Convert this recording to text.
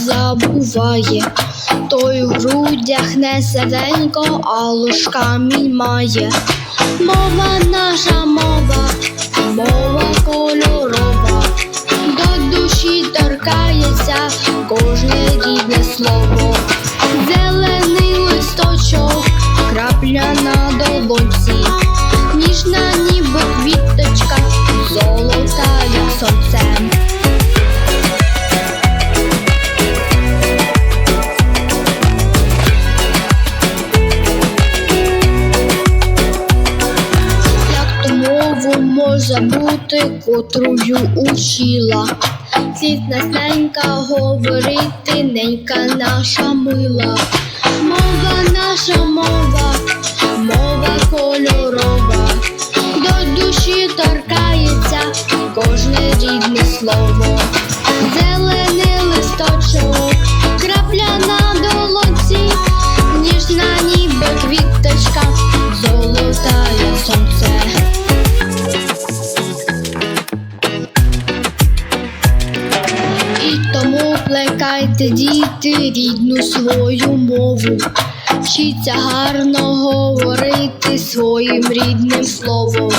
забуває, той в грудях не серденько, а ложка мій має. Мова наша мова, мова кольорова, до душі торкається кожне рідне слово, зелений листочок, крапля на долонці, ніжна ніби мову може бути, котрую учила. Слід ненька говорити, ненька наша мила. Мова наша мова, мова кольорова, до душі торкається кожне рідне слово. Плекайте, діти, рідну свою мову. Вчіться гарно говорити своїм рідним словом.